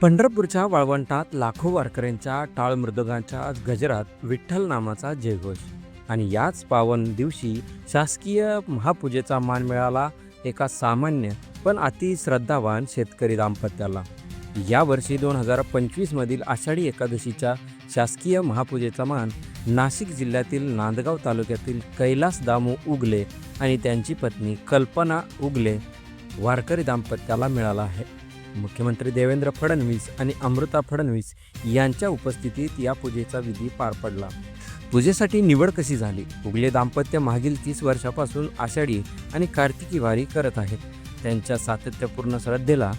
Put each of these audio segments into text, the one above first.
पंढरपूरच्या वाळवंटात लाखो वारकऱ्यांच्या टाळ मृदुगांच्या गजरात विठ्ठल नामाचा जयघोष. आणि याच पावन दिवशी शासकीय महापूजेचा मान मिळाला एका सामान्य पण अति श्रद्धावान शेतकरी दाम्पत्याला. यावर्षी दोन हजार पंचवीसमधील आषाढी एकादशीच्या शासकीय महापूजेचा मान नाशिक जिल्ह्यातील नांदगाव तालुक्यातील कैलास दामू उगले आणि त्यांची पत्नी कल्पना उगले वारकरी दाम्पत्याला मिळाला आहे. मुख्यमंत्री देवेंद्र फडणवीस आणि अमृता फडणवीस यांच्या उपस्थितीत या पूजेचा विधी पार पडला. पूजेसाठी निवड कशी झाली? उगले दाम्पत्य मागील तीस वर्षापासून आषाढी आणि कार्तिकी वारी करत आहेत. त्यांच्या सातत्यपूर्ण श्रद्धेला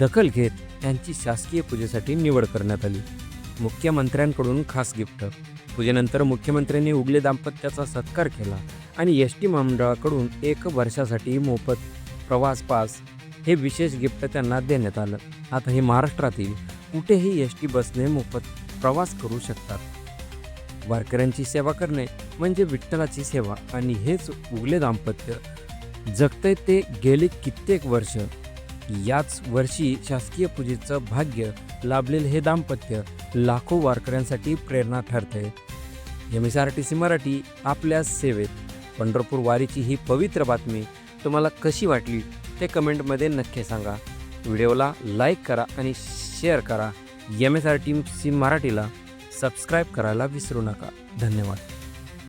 दखल घेत त्यांची शासकीय पूजेसाठी निवड करण्यात आली. मुख्यमंत्र्यांकडून खास गिफ्ट. पूजेनंतर मुख्यमंत्र्यांनी उगले दाम्पत्याचा सत्कार केला आणि एस टी महामंडळाकडून एक वर्षासाठी मोफत प्रवास पास हे विशेष गिफ्ट त्यांना देण्यात आलं. आता हे महाराष्ट्रातील कुठेही एस टी बसने मोफत प्रवास करू शकतात. वारकऱ्यांची सेवा करणे म्हणजे विठ्ठलाची सेवा आणि हेच उगले दाम्पत्य. जगतंय ते गेले कित्येक वर्ष. याच वर्षी शासकीय पूजेचं भाग्य लाभलेले हे दाम्पत्य लाखो वारकऱ्यांसाठी प्रेरणा ठरते M S R T C Marathi आपल्या सेवेत. पंढरपूर वारीची ही पवित्र बातमी तुम्हाला कशी वाटली? ते कमेंटमध्ये नक्की सांगा. व्हिडिओला लाईक करा आणि शेअर करा. M S R T C मराठीला सबस्क्राईब करायला विसरू नका. धन्यवाद.